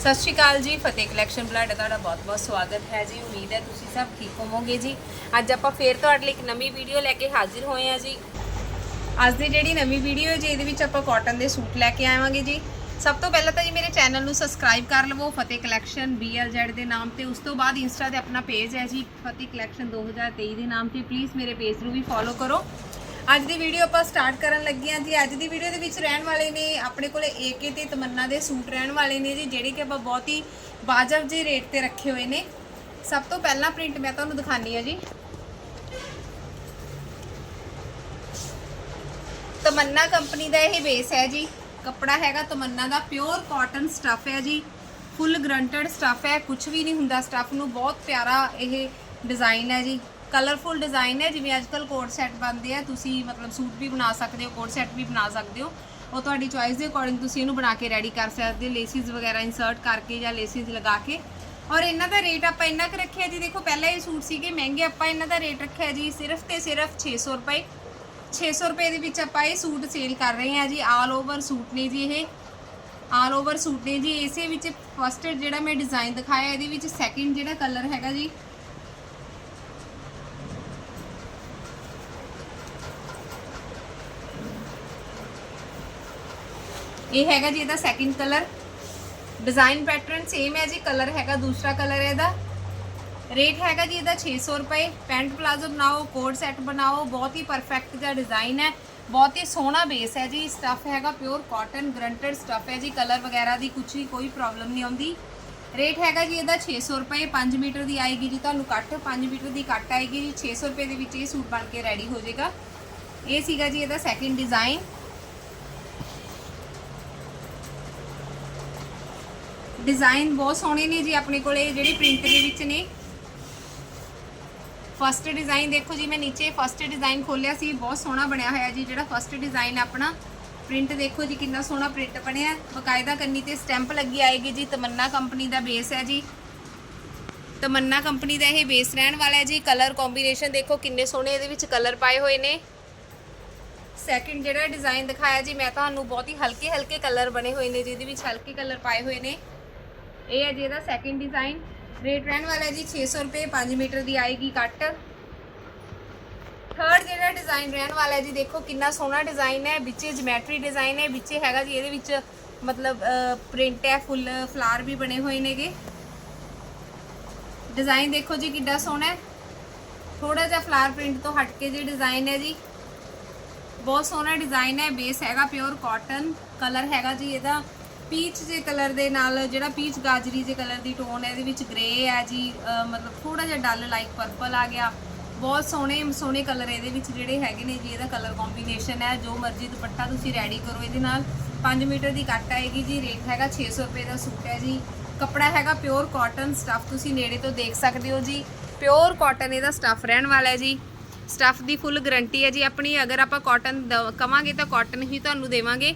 ਸਤਿ ਸ਼੍ਰੀ ਅਕਾਲ ਜੀ, ਫਤਿਹ collection blood ਤੁਹਾਡਾ ਬਹੁਤ-ਬਹੁਤ ਸਵਾਗਤ ਹੈ ਜੀ। ਉਮੀਦ ਹੈ ਤੁਸੀਂ ਸਭ ਠੀਕ ਹੋਵੋਗੇ ਜੀ। ਅੱਜ ਆਪਾਂ ਫੇਰ ਤੁਹਾਡੇ ਲਈ ਇੱਕ ਨਵੀਂ ਵੀਡੀਓ ਲੈ ਕੇ ਹਾਜ਼ਰ ਹੋਏ ਹਾਂ ਜੀ। ਅੱਜ ਦੀ ਜਿਹੜੀ ਨਵੀਂ ਵੀਡੀਓ ਹੈ ਜੀ, ਇਹਦੇ ਵਿੱਚ ਆਪਾਂ ਕਾਟਨ ਦੇ ਸੂਟ ਲੈ ਕੇ ਆਵਾਂਗੇ ਜੀ। ਸਭ ਤੋਂ ਪਹਿਲਾਂ ਤਾਂ ਜੀ ਮੇਰੇ ਚੈਨਲ ਨੂੰ ਸਬਸਕ੍ਰਾਈਬ ਕਰ ਲਵੋ, ਫਤਿਹ ਕਲੈਕਸ਼ਨ BLZ ਦੇ ਨਾਮ ਤੇ। ਉਸ ਤੋਂ ਬਾਅਦ ਇੰਸਟਾ ਤੇ ਆਪਣਾ ਪੇਜ ਹੈ ਜੀ, ਫਤਿਹ ਕਲੈਕਸ਼ਨ 2023 ਦੇ ਨਾਮ ਤੇ। ਪਲੀਜ਼ ਮੇਰੇ ਪੇਜ ਨੂੰ ਵੀ ਫੋਲੋ ਕਰੋ। ਅੱਜ ਦੀ ਵੀਡੀਓ ਆਪਾਂ ਸਟਾਰਟ ਕਰਨ ਲੱਗੇ ਹਾਂ ਜੀ। ਅੱਜ ਦੀ ਵੀਡੀਓ ਦੇ ਵਿੱਚ ਰਹਿਣ ਵਾਲੇ ਨੇ ਆਪਣੇ ਕੋਲੇ ਏਕੇ ਤੇ ਤਮੰਨਾ ਦੇ ਸੂਟ ਰਹਿਣ ਵਾਲੇ ਨੇ ਜੀ, ਜਿਹੜੇ ਕਿ ਆਪਾਂ ਬਹੁਤ ਹੀ ਵਾਜਬ ਜਿਹੇ ਰੇਟ ਤੇ ਰੱਖੇ ਹੋਏ ਨੇ। ਸਭ ਤੋਂ ਪਹਿਲਾਂ ਪ੍ਰਿੰਟ ਮੈਂ ਤੁਹਾਨੂੰ ਦਿਖਾਨੀ ਆ ਜੀ। ਤਮੰਨਾ ਕੰਪਨੀ ਦਾ ਇਹ ਬੇਸ ਹੈ ਜੀ। ਕੱਪੜਾ ਹੈਗਾ ਤਮੰਨਾ ਦਾ ਪਿਓਰ ਕਾਟਨ ਸਟਫ ਹੈ ਜੀ। ਫੁੱਲ ਗਰੰਟਡ ਸਟਫ ਹੈ। ਕੁਝ ਵੀ ਨਹੀਂ ਹੁੰਦਾ ਸਟਫ ਨੂੰ ਬਹੁਤ ਪਿਆਰਾ ਇਹ ਡਿਜ਼ਾਈਨ ਹੈ ਜੀ। ਕਲਰਫੁਲ ਡਿਜ਼ਾਈਨ ਹੈ, ਜਿਵੇਂ ਅੱਜਕੱਲ ਕੋਟ ਸੈੱਟ ਬਣਦੇ ਆ, ਤੁਸੀਂ ਮਤਲਬ ਸੂਟ ਵੀ ਬਣਾ ਸਕਦੇ ਹੋ, ਕੋਟ ਸੈੱਟ ਵੀ ਬਣਾ ਸਕਦੇ ਹੋ। ਉਹ ਤੁਹਾਡੀ ਚੋਇਸ ਦੇ ਅਕੋਰਡਿੰਗ ਤੁਸੀਂ ਇਹਨੂੰ ਬਣਾ ਕੇ ਰੈਡੀ ਕਰ ਸਕਦੇ ਹੋ ਲੇਸਿਸ ਵਗੈਰਾ ਇਨਸਰਟ ਕਰਕੇ ਜਾਂ ਲੇਸਿਸ ਲਗਾ ਕੇ। ਔਰ ਇਹਨਾਂ ਦਾ ਰੇਟ ਆਪਾਂ ਇੰਨਾ ਕੁ ਰੱਖਿਆ ਜੀ, ਦੇਖੋ ਪਹਿਲਾਂ ਇਹ ਸੂਟ ਸੀਗੇ, ਮਹਿੰਗੇ ਆਪਾਂ ਇਹਨਾਂ ਦਾ ਰੇਟ ਰੱਖਿਆ ਜੀ, ਸਿਰਫ ਤੇ ਸਿਰਫ 600 ਰੁਪਏ। 600 ਰੁਪਏ ਦੇ ਵਿੱਚ ਆਪਾਂ ਇਹ ਸੂਟ ਸੇਲ ਕਰ ਰਹੇ ਹਾਂ ਜੀ ਆਲ ਓਵਰ ਸੂਟ ਨੇ ਜੀ ਇਹ। ਆਲ ਓਵਰ ਸੂਟ ਨੇ ਜੀ, ਇਸੇ ਵਿੱਚ ਫਸਟ ਜਿਹੜਾ ਮੈਂ ਡਿਜ਼ਾਈਨ ਦਿਖਾਇਆ, ਇਹਦੇ ਵਿੱਚ ਸੈਕਿੰਡ ਜਿਹੜਾ ਕਲਰ ਹੈਗਾ ਜੀ ਇਹ ਹੈਗਾ ਜੀ ਇਹਦਾ second colour design pattern same ਹੈ ਜੀ ਕਲਰ ਹੈਗਾ, ਦੂਸਰਾ ਕਲਰ ਹੈ ਇਹਦਾ। ਰੇਟ ਹੈਗਾ ਜੀ ਇਹਦਾ 600 ਰੁਪਏ। ਪੈਂਟ ਪਲਾਜ਼ੋ ਬਣਾਓ ਕੋਟ ਸੈੱਟ ਬਣਾਓ, ਬਹੁਤ ਹੀ ਪਰਫੈਕਟ ਜਿਹਾ ਡਿਜ਼ਾਈਨ ਹੈ। ਬਹੁਤ ਹੀ ਸੋਹਣਾ ਬੇਸ ਹੈ ਜੀ ਸਟਫ ਹੈਗਾ ਪਿਓਰ ਕਾਟਨ ਗਰੰਟਡ ਸਟਫ ਹੈ ਜੀ ਕਲਰ ਵਗੈਰਾ ਦੀ ਕੁਝ ਵੀ ਕੋਈ ਪ੍ਰੋਬਲਮ ਨਹੀਂ ਆਉਂਦੀ। ਰੇਟ ਹੈਗਾ ਜੀ ਇਹਦਾ 600 ਰੁਪਏ 5 ਮੀਟਰ ਦੀ ਆਏਗੀ ਜੀ, ਤੁਹਾਨੂੰ ਕੱਟ 5 ਮੀਟਰ ਦੀ ਕੱਟ ਆਏਗੀ ਜੀ 600 ਰੁਪਏ ਦੇ ਵਿੱਚ ਇਹ ਸੂਟ ਬਣ ਕੇ ਰੈਡੀ ਹੋ ਜਾਏਗਾ। ਇਹ ਸੀਗਾ ਜੀ ਇਹਦਾ ਸੈਕਿੰਡ ਡਿਜ਼ਾਈਨ ਡਿਜ਼ਾਈਨ ਬਹੁਤ ਸੋਹਣੇ ਨੇ ਜੀ ਆਪਣੇ ਕੋਲੇ, ਜਿਹੜੇ ਪ੍ਰਿੰਟ ਦੇ ਵਿੱਚ ਨੇ। ਫਸਟ ਡਿਜ਼ਾਈਨ ਦੇਖੋ ਜੀ, ਮੈਂ ਨੀਚੇ ਫਸਟ ਡਿਜ਼ਾਈਨ ਖੋਲਿਆ ਸੀ, ਬਹੁਤ ਸੋਹਣਾ ਬਣਿਆ ਹੋਇਆ ਜੀ, ਜਿਹੜਾ ਫਸਟ ਡਿਜ਼ਾਈਨ ਆਪਣਾ। ਪ੍ਰਿੰਟ ਦੇਖੋ ਜੀ, ਕਿੰਨਾ ਸੋਹਣਾ ਪ੍ਰਿੰਟ ਬਣਿਆ ਬਕਾਇਦਾ ਕੰਨੀ ਤੇ ਸਟੈਂਪ ਲੱਗੀ ਆਏਗੀ ਜੀ, ਤਮੰਨਾ ਕੰਪਨੀ ਦਾ ਬੇਸ ਹੈ ਜੀ। ਤਮੰਨਾ ਕੰਪਨੀ ਦਾ ਇਹ ਬੇਸ ਰਹਿਣ ਵਾਲਾ ਹੈ ਜੀ। ਕਲਰ ਕੰਬੀਨੇਸ਼ਨ ਦੇਖੋ ਕਿੰਨੇ ਸੋਹਣੇ ਇਹਦੇ ਵਿੱਚ ਕਲਰ ਪਾਏ ਹੋਏ ਨੇ। ਸੈਕਿੰਡ ਜਿਹੜਾ ਡਿਜ਼ਾਈਨ ਦਿਖਾਇਆ ਜੀ, ਮੈਂ ਤੁਹਾਨੂੰ ਬਹੁਤ ਹੀ ਹਲਕੇ ਹਲਕੇ ਕਲਰ ਬਣੇ ਹੋਏ ਨੇ, ਜਿਹਦੇ ਵਿੱਚ ਹਲਕੇ ਕਲਰ ਪਾਏ ਹੋਏ ਨੇ। ਇਹ ਹੈ ਜੀ ਇਹਦਾ ਸੈਕਿੰਡ ਡਿਜ਼ਾਈਨ ਰੇਟ ਰਹਿਣ ਵਾਲਾ ਹੈ ਜੀ 600 ਰੁਪਏ 5 ਮੀਟਰ ਦੀ ਆਏਗੀ ਕੱਟ। ਥਰਡ ਜਿਹੜਾ ਡਿਜ਼ਾਈਨ ਰਹਿਣ ਵਾਲਾ ਹੈ ਜੀ, ਦੇਖੋ ਕਿੰਨਾ ਸੋਹਣਾ ਡਿਜ਼ਾਈਨ ਹੈ, ਵਿੱਚੇ ਜਿਓਮੈਟਰੀ ਡਿਜ਼ਾਈਨ ਹੈ, ਵਿੱਚੇ ਹੈਗਾ ਜੀ, ਇਹਦੇ ਵਿੱਚ ਮਤਲਬ ਪ੍ਰਿੰਟ ਹੈ ਫੁੱਲ ਫਲਾਰ ਵੀ ਬਣੇ ਹੋਏ ਨੇਗੇ। ਡਿਜ਼ਾਈਨ ਦੇਖੋ ਜੀ ਕਿੰਨਾ ਸੋਹਣਾ ਹੈ। ਥੋੜਾ ਜਿਹਾ ਫਲਾਰ ਪ੍ਰਿੰਟ ਤੋਂ ਹਟ ਕੇ ਜੀ ਡਿਜ਼ਾਈਨ ਹੈ ਜੀ। ਬਹੁਤ ਸੋਹਣਾ ਡਿਜ਼ਾਈਨ ਹੈ ਬੇਸ ਹੈਗਾ ਪਿਓਰ ਕਾਟਨ ਕਲਰ ਹੈਗਾ ਜੀ ਇਹਦਾ। ਪੀਚ ਜੇ ਕਲਰ ਦੇ ਨਾਲ ਜਿਹੜਾ ਪੀਚ ਗਾਜਰੀ ਜੇ ਕਲਰ ਦੀ ਟੋਨ ਹੈ, ਇਹਦੇ ਵਿੱਚ ਗ੍ਰੇ ਹੈ ਜੀ ਮਤਲਬ ਥੋੜਾ ਜਿਹਾ ਡਲ ਲਾਈਕ ਪਰਪਲ ਆ ਗਿਆ। ਬਹੁਤ ਸੋਹਣੇ ਸੋਹਣੇ ਕਲਰ ਇਹਦੇ ਵਿੱਚ ਜਿਹੜੇ ਹੈਗੇ ਨੇ ਜੀ, ਇਹਦਾ ਕਲਰ ਕੰਬੀਨੇਸ਼ਨ ਹੈ। ਜੋ ਮਰਜ਼ੀ ਦੁਪੱਟਾ ਤੁਸੀਂ ਰੈਡੀ ਕਰੋ ਇਹਦੇ ਨਾਲ। 5 ਮੀਟਰ ਦੀ ਕੱਟ ਆਏਗੀ ਜੀ ਰੇਟ ਹੈਗਾ 600 ਰੁਪਏ ਦਾ ਸੂਟ ਹੈ ਜੀ। ਕੱਪੜਾ ਹੈਗਾ ਪਿਓਰ ਕਾਟਨ ਸਟਫ ਤੁਸੀਂ ਨੇੜੇ ਤੋਂ ਦੇਖ ਸਕਦੇ ਹੋ ਜੀ। ਪਿਓਰ ਕਾਟਨ ਇਹਦਾ ਸਟਫ ਰਹਿਣ ਵਾਲਾ ਹੈ ਜੀ। ਸਟਫ ਦੀ ਫੁੱਲ ਗਾਰੰਟੀ ਹੈ ਜੀ। ਆਪਣੀ ਅਗਰ ਆਪਾਂ ਕਾਟਨ ਕਵਾਂਗੇ ਤਾਂ ਕਾਟਨ ਹੀ ਤੁਹਾਨੂੰ ਦੇਵਾਂਗੇ।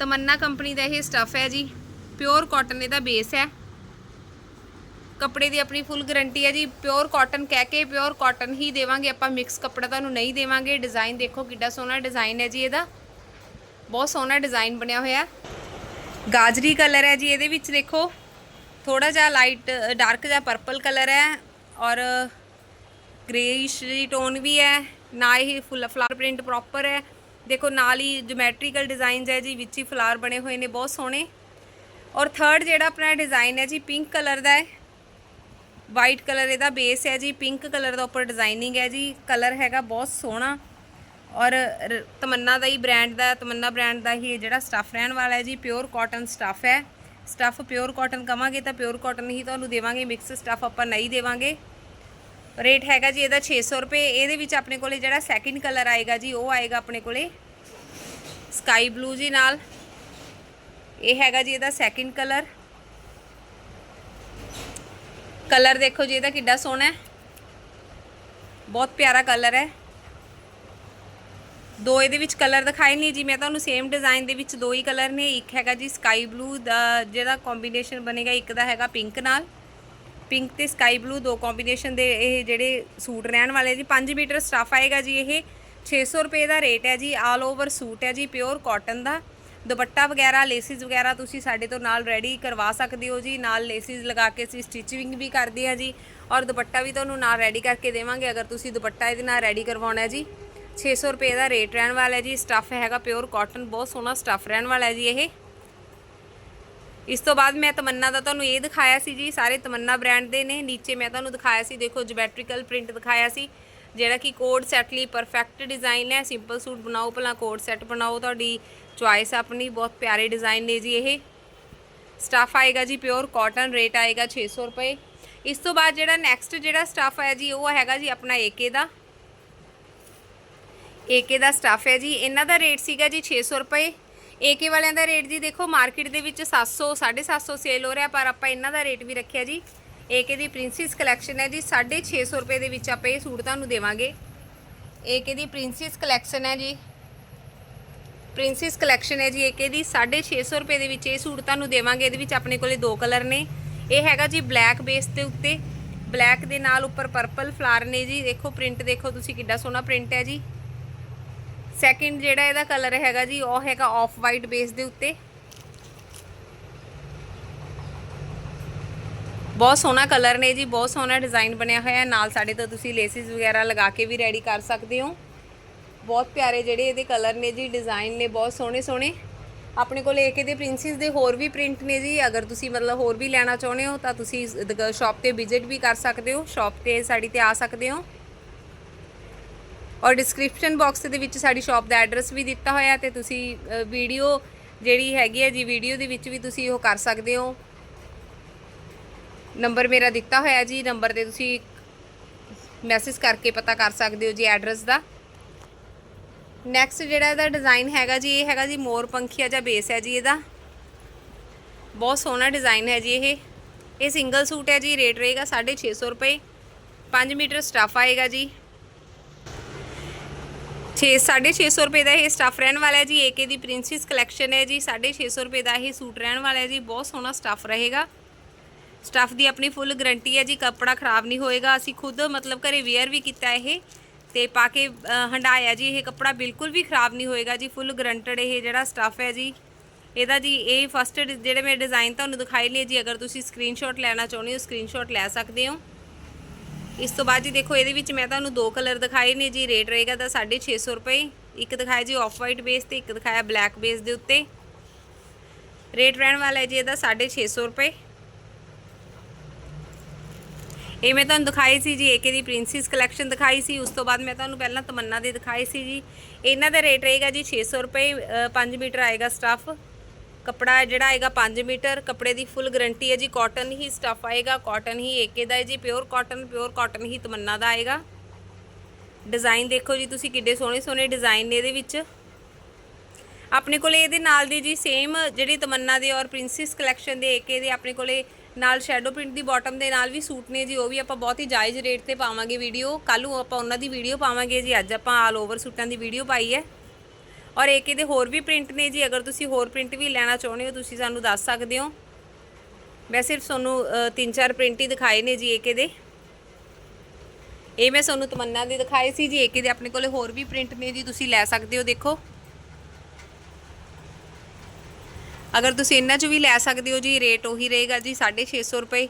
ਤਮੰਨਾ ਕੰਪਨੀ ਦਾ ਇਹ ਸਟਫ ਹੈ ਜੀ। ਪਿਓਰ ਕਾਟਨ ਇਹਦਾ ਬੇਸ ਹੈ। ਕੱਪੜੇ ਦੀ ਆਪਣੀ ਫੁੱਲ ਗਾਰੰਟੀ ਹੈ ਜੀ। ਪਿਓਰ ਕਾਟਨ ਕਹਿ ਕੇ ਪਿਓਰ ਕਾਟਨ ਹੀ ਦੇਵਾਂਗੇ। ਆਪਾਂ ਮਿਕਸ ਕੱਪੜਾ ਤੁਹਾਨੂੰ ਨਹੀਂ ਦੇਵਾਂਗੇ। ਡਿਜ਼ਾਈਨ ਦੇਖੋ ਕਿੱਡਾ ਸੋਹਣਾ ਡਿਜ਼ਾਈਨ ਹੈ ਜੀ ਇਹਦਾ। ਬਹੁਤ ਸੋਹਣਾ ਡਿਜ਼ਾਈਨ ਬਣਿਆ ਹੋਇਆ। ਗਾਜਰੀ ਕਲਰ ਹੈ ਜੀ ਇਹਦੇ ਵਿੱਚ ਦੇਖੋ। ਥੋੜਾ ਜਿਹਾ ਲਾਈਟ ਡਾਰਕ ਜਿਹਾ ਪਰਪਲ ਕਲਰ ਹੈ। ਔਰ ਗ੍ਰੇਇਸ਼ ਟੋਨ ਵੀ ਹੈ। ਨਾ ਇਹ ਫੁੱਲ ਫਲਾਵਰ ਪ੍ਰਿੰਟ ਪ੍ਰੋਪਰ ਹੈ। ਦੇਖੋ, ਨਾਲ ਹੀ ਜਿਓਮੈਟ੍ਰੀਕਲ ਡਿਜ਼ਾਈਨਸ ਹੈ ਜੀ, ਵਿੱਚ ਹੀ ਫਲਾਰ ਬਣੇ ਹੋਏ ਨੇ, ਬਹੁਤ ਸੋਹਣੇ। ਔਰ ਥਰਡ ਜਿਹੜਾ ਆਪਣਾ ਡਿਜ਼ਾਈਨ ਹੈ ਜੀ ਪਿੰਕ ਕਲਰ ਦਾ ਹੈ। ਵਾਈਟ ਕਲਰ ਇਹਦਾ ਬੇਸ ਹੈ ਜੀ ਪਿੰਕ ਕਲਰ ਦਾ ਉੱਪਰ ਡਿਜ਼ਾਈਨਿੰਗ ਹੈ ਜੀ। ਕਲਰ ਹੈਗਾ ਬਹੁਤ ਸੋਹਣਾ। ਔਰ ਰ- ਤਮੰਨਾ ਦਾ ਹੀ ਬ੍ਰਾਂਡ ਦਾ, ਤਮੰਨਾ ਬ੍ਰਾਂਡ ਦਾ ਹੀ ਇਹ ਜਿਹੜਾ ਸਟਫ ਰਹਿਣ ਵਾਲਾ ਹੈ ਜੀ ਪਿਓਰ ਕਾਟਨ ਸਟਫ ਹੈ। ਸਟਫ ਪਿਓਰ ਕਾਟਨ ਕਵਾਂਗੇ ਤਾਂ ਪਿਓਰ ਕਾਟਨ ਹੀ ਤੁਹਾਨੂੰ ਦੇਵਾਂਗੇ ਮਿਕਸ ਸਟਫ ਆਪਾਂ ਨਹੀਂ ਦੇਵਾਂਗੇ। ਰੇਟ ਹੈਗਾ ਜੀ ਇਹਦਾ 600 ਰੁਪਏ। ਇਹਦੇ ਵਿੱਚ ਆਪਣੇ ਕੋਲੇ ਜਿਹੜਾ ਸੈਕਿੰਡ ਕਲਰ ਆਏਗਾ ਜੀ, ਉਹ ਆਏਗਾ ਆਪਣੇ ਕੋਲੇ। ਸਕਾਈ ਬਲੂ ਜੀ ਨਾਲ। ਇਹ ਹੈਗਾ ਜੀ ਇਹਦਾ ਸੈਕਿੰਡ ਕਲਰ ਕਲਰ ਦੇਖੋ ਜੀ, ਇਹਦਾ ਕਿੱਡਾ ਸੋਹਣਾ ਹੈ। ਬਹੁਤ ਪਿਆਰਾ ਕਲਰ ਹੈ। ਦੋ ਇਹਦੇ ਵਿੱਚ ਕਲਰ ਦਿਖਾਏ ਨਹੀਂ ਜੀ, ਮੈਂ ਤੁਹਾਨੂੰ ਸੇਮ ਡਿਜ਼ਾਈਨ ਦੇ ਵਿੱਚ ਦੋ ਹੀ ਕਲਰ ਨੇ। ਇੱਕ ਹੈਗਾ ਜੀ ਸਕਾਈ ਬਲੂ ਦਾ ਜਿਹੜਾ ਕੰਬੀਨੇਸ਼ਨ ਬਣੇਗਾ, ਇੱਕ ਦਾ ਹੈਗਾ ਪਿੰਕ ਨਾਲ। ਪਿੰਕ ਤੇ ਸਕਾਈ ਬਲੂ ਦੋ ਕੰਬੀਨੇਸ਼ਨ ਦੇ ਇਹ ਜਿਹੜੇ ਸੂਟ ਰਹਿਣ ਵਾਲੇ ਜੀ। 5 ਮੀਟਰ ਸਟਫ ਆਏਗਾ ਜੀ ਇਹ। 600 ਰੁਪਏ ਦਾ ਰੇਟ ਹੈ ਜੀ। ਆਲ ਓਵਰ ਸੂਟ ਹੈ ਜੀ ਪਿਓਰ ਕਾਟਨ ਦਾ। ਦੁਪੱਟਾ ਵਗੈਰਾ ਲੇਸਿਸ ਵਗੈਰਾ ਤੁਸੀਂ ਸਾਡੇ ਤੋਂ ਨਾਲ ਰੈਡੀ ਕਰਵਾ ਸਕਦੇ ਹੋ ਜੀ। ਨਾਲ ਲੇਸਿਸ ਲਗਾ ਕੇ ਅਸੀਂ ਸਟਿਚਿੰਗ ਵੀ ਕਰਦੇ ਹਾਂ ਜੀ। ਔਰ ਦੁਪੱਟਾ ਵੀ ਤੁਹਾਨੂੰ ਨਾਲ ਰੈਡੀ ਕਰਕੇ ਦੇਵਾਂਗੇ ਅਗਰ ਤੁਸੀਂ ਦੁਪੱਟਾ ਇਹਦੇ ਨਾਲ ਰੈਡੀ ਕਰਵਾਉਣਾ ਹੈ ਜੀ। 600 ਰੁਪਏ ਦਾ ਰੇਟ ਰਹਿਣ ਵਾਲਾ ਹੈ ਜੀ। ਸਟੱਫ ਹੈਗਾ ਪਿਓਰ ਕਾਟਨ ਬਹੁਤ ਸੋਹਣਾ ਸਟੱਫ ਰਹਿਣ ਵਾਲਾ ਹੈ ਜੀ ਇਹ। ਇਸ ਤੋਂ ਬਾਅਦ ਮੈਂ ਤਮੰਨਾ ਦਾ ਤੁਹਾਨੂੰ ਇਹ ਦਿਖਾਇਆ ਸੀ ਜੀ, ਸਾਰੇ ਤਮੰਨਾ ਬ੍ਰਾਂਡ ਦੇ ਨੇ, ਨੀਚੇ ਮੈਂ ਤੁਹਾਨੂੰ ਦਿਖਾਇਆ ਸੀ, ਦੇਖੋ ਜਮੈਟ੍ਰੀਕਲ ਪ੍ਰਿੰਟ ਦਿਖਾਇਆ ਸੀ, ਜਿਹੜਾ ਕਿ ਕੋਡ ਸੈਟ ਲਈ ਪਰਫੈਕਟ ਡਿਜ਼ਾਈਨ ਹੈ ਸਿੰਪਲ ਸੂਟ ਬਣਾਓ, ਭਲਾ ਕੋਡ ਸੈਟ ਬਣਾਓ, ਤੁਹਾਡੀ ਚੁਆਇਸ ਆਪਣੀ, ਬਹੁਤ ਪਿਆਰੇ ਡਿਜ਼ਾਈਨ ਨੇ ਜੀ ਇਹ। ਸਟੱਫ ਆਏਗਾ ਜੀ ਪਿਓਰ ਕਾਟਨ ਰੇਟ ਆਏਗਾ 600 ਰੁਪਏ। ਇਸ ਤੋਂ ਬਾਅਦ ਜਿਹੜਾ ਨੈਕਸਟ ਜਿਹੜਾ ਸਟੱਫ ਹੈ ਜੀ, ਉਹ ਹੈਗਾ ਜੀ ਆਪਣਾ ਏਕੇ ਦਾ। ਏਕੇ ਦਾ ਸਟੱਫ ਹੈ ਜੀ, ਇਹਨਾਂ ਦਾ ਰੇਟ ਸੀਗਾ ਜੀ 600 ਰੁਪਏ। ਏਕੇ ਵਾਲਿਆਂ ਦਾ ਰੇਟ ਜੀ ਦੇਖੋ, ਮਾਰਕੀਟ ਦੇ ਵਿੱਚ 700 750 ਸੇਲ ਹੋ ਰਿਹਾ, ਪਰ ਆਪਾਂ ਇਹਨਾਂ ਦਾ ਰੇਟ ਵੀ ਰੱਖਿਆ ਜੀ। ਏਕੇ ਦੀ ਪ੍ਰਿੰਸੈਸ ਕਲੈਕਸ਼ਨ ਹੈ ਜੀ 650 ਰੁਪਏ ਦੇ ਵਿੱਚ ਆਪਾਂ ਇਹ ਸੂਟ ਤੁਹਾਨੂੰ ਦੇਵਾਂਗੇ। ਏਕੇ ਦੀ ਪ੍ਰਿੰਸੈਸ ਕਲੈਕਸ਼ਨ ਹੈ ਜੀ। ਪ੍ਰਿੰਸੈਸ ਕਲੈਕਸ਼ਨ ਹੈ ਜੀ, ਏਕੇ ਦੀ 650 ਰੁਪਏ ਦੇ ਵਿੱਚ ਇਹ ਸੂਟ ਤੁਹਾਨੂੰ ਦੇਵਾਂਗੇ। ਇਹਦੇ ਵਿੱਚ ਆਪਣੇ ਕੋਲੇ ਦੋ ਕਲਰ ਨੇ। ਇਹ ਹੈਗਾ ਜੀ ਬਲੈਕ ਬੇਸ ਦੇ ਉੱਤੇ। ਬਲੈਕ ਦੇ ਨਾਲ ਉੱਪਰ ਪਰਪਲ ਫਲਾਰ ਨੇ ਜੀ। ਦੇਖੋ ਪ੍ਰਿੰਟ ਦੇਖੋ ਤੁਸੀਂ ਕਿੱਡਾ ਸੋਹਣਾ ਪ੍ਰਿੰਟ ਹੈ ਜੀ। ਸੈਕਿੰਡ ਜਿਹੜਾ ਇਹਦਾ ਕਲਰ ਹੈਗਾ ਜੀ, ਉਹ ਹੈਗਾ ਆਫ ਵਾਈਟ ਬੇਸ ਦੇ ਉੱਤੇ। ਬਹੁਤ ਸੋਹਣਾ ਕਲਰ ਨੇ ਜੀ, ਬਹੁਤ ਸੋਹਣਾ ਡਿਜ਼ਾਈਨ ਬਣਿਆ ਹੋਇਆ। ਨਾਲ ਸਾਡੇ ਤੋਂ ਤੁਸੀਂ ਲੇਸਿਸ ਵਗੈਰਾ ਲਗਾ ਕੇ ਵੀ ਰੈਡੀ ਕਰ ਸਕਦੇ ਹੋ। ਬਹੁਤ ਪਿਆਰੇ ਜਿਹੜੇ ਇਹਦੇ ਕਲਰ ਨੇ ਜੀ ਡਿਜ਼ਾਈਨ ਨੇ ਬਹੁਤ ਸੋਹਣੇ ਸੋਹਣੇ। ਆਪਣੇ ਕੋਲ ਏਕੇ ਦੇ ਪ੍ਰਿੰਸਿਸ ਦੇ ਹੋਰ ਵੀ ਪ੍ਰਿੰਟ ਨੇ ਜੀ। ਅਗਰ ਤੁਸੀਂ ਮਤਲਬ ਹੋਰ ਵੀ ਲੈਣਾ ਚਾਹੁੰਦੇ ਹੋ, ਤਾਂ ਤੁਸੀਂ ਸ਼ਾਪ ਤੇ ਵਿਜ਼ਿਟ ਵੀ ਕਰ ਸਕਦੇ ਹੋ। ਸ਼ਾਪ ਤੇ ਸਾਡੀ ਤੇ ਆ ਸਕਦੇ ਹੋ। ਔਰ ਡਿਸਕ੍ਰਿਪਸ਼ਨ ਬਾਕਸ ਦੇ ਵਿੱਚ ਸਾਡੀ ਸ਼ਾਪ ਦਾ ਐਡਰੈਸ ਵੀ ਦਿੱਤਾ ਹੋਇਆ ਤੇ ਤੁਸੀਂ ਵੀਡੀਓ ਜਿਹੜੀ ਹੈਗੀ ਹੈ ਜੀ ਵੀਡੀਓ ਦੇ ਵਿੱਚ ਵੀ ਤੁਸੀਂ ਉਹ ਕਰ ਸਕਦੇ ਹੋ। ਨੰਬਰ ਮੇਰਾ ਦਿੱਤਾ ਹੋਇਆ ਜੀ ਨੰਬਰ ਤੇ ਤੁਸੀਂ ਮੈਸੇਜ ਕਰਕੇ ਪਤਾ ਕਰ ਸਕਦੇ ਹੋ ਜੀ ਐਡਰੈਸ ਦਾ। ਨੈਕਸਟ ਜਿਹੜਾ ਇਹਦਾ ਡਿਜ਼ਾਈਨ ਹੈਗਾ ਜੀ, ਇਹ ਹੈਗਾ ਜੀ ਮੋਰ ਪੰਖੀਆ ਜਾਂ ਬੇਸ ਹੈ ਜੀ ਇਹਦਾ। ਬਹੁਤ ਸੋਹਣਾ ਡਿਜ਼ਾਈਨ ਹੈ ਜੀ ਇਹ। ਇਹ ਸਿੰਗਲ ਸੂਟ ਹੈ ਜੀ ਰੇਟ ਰਹੇਗਾ 650 ਰੁਪਏ। 5 ਮੀਟਰ ਸਟੱਫ ਆਏਗਾ ਜੀ। 6 650 ਰੁਪਏ ਦਾ ਇਹ ਸਟੱਫ ਰਹਿਣ ਵਾਲਾ ਹੈ ਜੀ ਏਕੇ ਦੀ ਪ੍ਰਿੰਸਿਸ ਕਲੈਕਸ਼ਨ ਹੈ ਜੀ 650 ਰੁਪਏ ਦਾ ਇਹ ਸੂਟ ਰਹਿਣ ਵਾਲਾ ਹੈ ਜੀ ਬਹੁਤ ਸੋਹਣਾ ਸਟੱਫ ਰਹੇਗਾ। ਸਟੱਫ ਦੀ ਆਪਣੀ ਫੁੱਲ ਗਰੰਟੀ ਹੈ ਜੀ ਕੱਪੜਾ ਖਰਾਬ ਨਹੀਂ ਹੋਏਗਾ ਅਸੀਂ ਖੁਦ ਮਤਲਬ ਘਰੇ ਵੇਅਰ ਵੀ ਕੀਤਾ ਇਹ ਤੇ ਪਾ ਕੇ ਅ, ਹੰਡਾਇਆ ਜੀ ਇਹ ਕੱਪੜਾ ਬਿਲਕੁਲ ਵੀ ਖਰਾਬ ਨਹੀਂ ਹੋਏਗਾ ਜੀ ਫੁੱਲ ਗਰੰਟਡ ਇਹ ਜਿਹੜਾ ਸਟੱਫ ਹੈ ਜੀ। ਇਹਦਾ ਜੀ ਇਹ ਫਸਟ ਜਿਹੜੇ ਮੇਰੇ ਡਿਜ਼ਾਈਨ ਤੁਹਾਨੂੰ ਦਿਖਾਈ ਲਏ ਜੀ ਅਗਰ ਤੁਸੀਂ ਸਕਰੀਨਸ਼ਾਟ ਲੈਣਾ ਚਾਹੁੰਦੇ ਹੋ ਸਕਰੀਨਸ਼ਾਟ ਲੈ ਸਕਦੇ ਹੋ। ਇਸ ਤੋਂ ਬਾਅਦ ਜੀ ਦੇਖੋ, ਇਹਦੇ ਵਿੱਚ ਮੈਂ ਤੁਹਾਨੂੰ ਦੋ ਕਲਰ ਦਿਖਾਏ ਨੇ ਜੀ। ਰੇਟ ਰਹੇਗਾ ਦਾ 650 ਰੁਪਏ। ਇੱਕ ਦਿਖਾਇਆ ਜੀ ਆਫ ਵਾਈਟ ਬੇਸ ਤੇ, ਇੱਕ ਦਿਖਾਇਆ ਬਲੈਕ ਬੇਸ ਦੇ ਉੱਤੇ। ਰੇਟ ਰਹਿਣ ਵਾਲਾ ਹੈ ਜੀ ਇਹਦਾ 650 ਰੁਪਏ। ਇਹ ਮੈਂ ਤੁਹਾਨੂੰ ਦਿਖਾਈ ਸੀ ਜੀ ਏਕੇ ਦੀ ਪ੍ਰਿੰਸੈਸ ਕਲੈਕਸ਼ਨ ਦਿਖਾਈ ਸੀ। ਉਸ ਤੋਂ ਬਾਅਦ ਮੈਂ ਤੁਹਾਨੂੰ ਪਹਿਲਾਂ ਤਮੰਨਾ ਦੇ ਦਿਖਾਈ ਸੀ ਜੀ। ਇਹਨਾਂ ਦਾ ਰੇਟ ਰਹੇਗਾ ਜੀ 600 ਰੁਪਏ 5 ਮੀਟਰ ਆਏਗਾ ਸਟੱਫ ਕੱਪੜਾ ਜਿਹੜਾ ਆਏਗਾ 5 ਮੀਟਰ, ਕੱਪੜੇ ਦੀ ਫੁੱਲ ਗਾਰੰਟੀ ਹੈ ਜੀ ਕਾਟਨ ਹੀ ਸਟੱਫ ਆਏਗਾ ਕਾਟਨ ਹੀ ਏਕੇ ਦਾ ਹੈ ਜੀ ਪਿਓਰ ਕਾਟਨ ਪਿਓਰ ਕਾਟਨ ਹੀ ਤਮੰਨਾ ਦਾ ਆਏਗਾ। ਡਿਜ਼ਾਈਨ ਦੇਖੋ ਜੀ ਤੁਸੀਂ ਕਿੱਡੇ ਸੋਹਣੇ ਸੋਹਣੇ ਡਿਜ਼ਾਈਨ ਨੇ ਇਹਦੇ ਵਿੱਚ। ਆਪਣੇ ਕੋਲੇ ਇਹਦੇ ਨਾਲ ਦੀ ਜੀ ਸੇਮ ਜਿਹੜੀ ਤਮੰਨਾ ਦੇ ਔਰ ਪ੍ਰਿੰਸੈਸ ਕਲੈਕਸ਼ਨ ਦੇ ਏਕੇ ਦੇ ਆਪਣੇ ਕੋਲੇ ਨਾਲ ਸ਼ੈਡੋ ਪ੍ਰਿੰਟ ਦੀ ਬਾਟਮ ਦੇ ਨਾਲ ਵੀ ਸੂਟ ਨੇ ਜੀ, ਉਹ ਵੀ ਆਪਾਂ ਬਹੁਤ ਹੀ ਜਾਇਜ਼ ਰੇਟ ਤੇ ਪਾਵਾਂਗੇ ਵੀਡੀਓ ਕੱਲ ਨੂੰ ਆਪਾਂ ਉਹਨਾਂ ਦੀ ਵੀਡੀਓ ਪਾਵਾਂਗੇ ਜੀ, ਅੱਜ ਆਪਾਂ ਆਲ ਓਵਰ ਸੂਟਾਂ ਦੀ ਵੀਡੀਓ ਪਾਈ ਹੈ। ਔਰ ਏਕੇ ਦੇ ਹੋਰ ਵੀ ਪ੍ਰਿੰਟ ਨੇ ਜੀ, ਅਗਰ ਤੁਸੀਂ ਹੋਰ ਪ੍ਰਿੰਟ ਵੀ ਲੈਣਾ ਚਾਹੁੰਦੇ ਹੋ, ਤੁਸੀਂ ਸਾਨੂੰ ਦੱਸ ਸਕਦੇ ਹੋ। ਮੈਂ ਸਿਰਫ ਤੁਹਾਨੂੰ ਤਿੰਨ ਚਾਰ ਪ੍ਰਿੰਟ ਹੀ ਦਿਖਾਏ ਨੇ ਜੀ ਏਕੇ ਦੇ ਇਹ ਮੈਂ ਤੁਹਾਨੂੰ ਤਮੰਨਾ ਦੇ ਦਿਖਾਏ ਸੀ ਜੀ ਏਕੇ ਦੇ ਆਪਣੇ ਕੋਲੇ ਹੋਰ ਵੀ ਪ੍ਰਿੰਟ ਨੇ ਜੀ, ਤੁਸੀਂ ਲੈ ਸਕਦੇ ਹੋ, ਦੇਖੋ। ਅਗਰ ਤੁਸੀਂ ਇਹਨਾਂ 'ਚ ਵੀ ਲੈ ਸਕਦੇ ਹੋ ਜੀ ਰੇਟ ਉਹੀ ਰਹੇਗਾ ਜੀ 650 ਰੁਪਏ।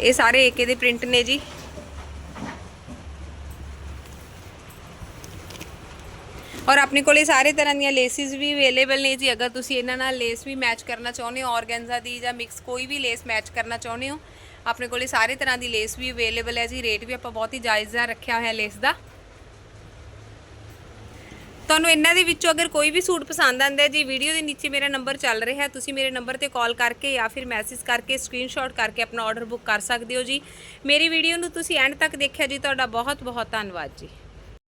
ਇਹ ਸਾਰੇ ਏਕੇ ਦੇ ਪ੍ਰਿੰਟ ਨੇ ਜੀ। ਔਰ ਆਪਣੇ ਕੋਲੇ ਸਾਰੇ ਤਰ੍ਹਾਂ ਦੀਆਂ ਲੇਸਿਸ ਵੀ ਅਵੇਲੇਬਲ ਨੇ ਜੀ। ਅਗਰ ਤੁਸੀਂ ਇਹਨਾਂ ਨਾਲ ਲੇਸ ਵੀ ਮੈਚ ਕਰਨਾ ਚਾਹੁੰਦੇ ਹੋ ਆਰਗੈਂਜ਼ਾ ਦੀ ਜਾਂ ਮਿਕਸ ਕੋਈ ਵੀ ਲੇਸ ਮੈਚ ਕਰਨਾ ਚਾਹੁੰਦੇ ਹੋ, ਆਪਣੇ ਕੋਲੇ ਸਾਰੇ ਤਰ੍ਹਾਂ ਦੀ ਲੇਸ ਵੀ ਅਵੇਲੇਬਲ ਹੈ ਜੀ। ਰੇਟ ਵੀ ਆਪਾਂ ਬਹੁਤ ਹੀ ਜਾਇਜ਼ ਰੱਖਿਆ ਹੋਇਆ ਲੇਸ ਦਾ। ਤੁਹਾਨੂੰ ਇਹਨਾਂ ਦੇ ਵਿੱਚੋਂ ਅਗਰ ਕੋਈ ਵੀ ਸੂਟ ਪਸੰਦ ਆਂਦਾ ਹੈ ਜੀ, ਵੀਡੀਓ ਦੇ ਨੀਚੇ ਮੇਰਾ ਨੰਬਰ ਚੱਲ ਰਿਹਾ ਹੈ। ਤੁਸੀਂ ਮੇਰੇ ਨੰਬਰ ਤੇ ਕਾਲ ਕਰਕੇ ਜਾਂ ਫਿਰ ਮੈਸੇਜ ਕਰਕੇ ਸਕਰੀਨਸ਼ਾਟ ਕਰਕੇ ਆਪਣਾ ਆਰਡਰ ਬੁੱਕ ਕਰ ਸਕਦੇ ਹੋ ਜੀ। ਮੇਰੀ ਵੀਡੀਓ ਨੂੰ ਤੁਸੀਂ ਐਂਡ ਤੱਕ ਦੇਖਿਆ ਜੀ। ਤੁਹਾਡਾ ਬਹੁਤ ਬਹੁਤ ਧੰਨਵਾਦ ਜੀ।